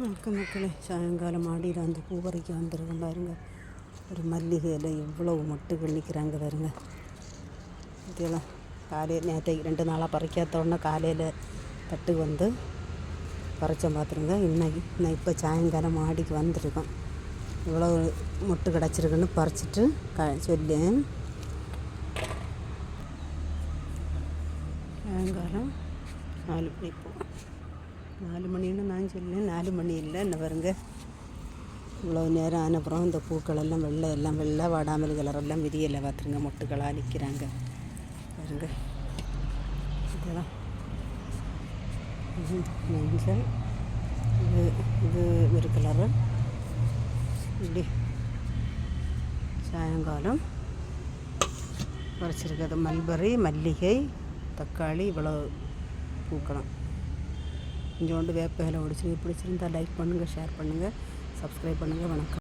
வணக்கம் மக்களே சாயங்காலம் மாடியில் அந்த பூ வரைக்கும் வந்திருக்கேன் பாருங்க. ஒரு மல்லிகையில் இவ்வளவு மொட்டுகள் நிற்கிறாங்க பாருங்க. இதெல்லாம் காலையில் நேற்றைக்கு ரெண்டு நாளாக பறிக்காதோடனே காலையில் பட்டு வந்து பறிச்சேன் பார்த்துருங்க இன்னைக்கு நான் இப்போ சாயங்காலம் மாடிக்கு வந்திருக்கோம். இவ்வளோ மொட்டு கிடச்சிருக்குன்னு பறிச்சிட்டு க சொல்லி சாயங்காலம் நாலு மணி இப்போ நாலு மணின்னு நான் சொன்னேன் நாலு மணி இல்லை என்ன பாருங்க. இவ்வளோ நேரம் ஆனப்புறம் இந்த பூக்கள் எல்லாம் வெள்ளை எல்லாம் வெள்ளை வாடாமல் கலரெல்லாம் விரியலை பார்த்துருங்க. மொட்டுக்களாக நிற்கிறாங்க. பாருங்க. இதெல்லாம். மஞ்சள். இது இது ஒரு கலரு. இப்படி. சாயங்காலம். குறைச்சிருக்கிறது மல்பரி மல்லிகை தக்காளி இவ்வளோ பூக்கலாம் கொஞ்சோண்டு வேப்ப இலை ஒடிச்சு பிடிச்சிருந்தா லைக் பண்ணுங்கள் ஷேர் பண்ணுங்கள் சப்ஸ்கிரைப் பண்ணுங்கள் வணக்கம்.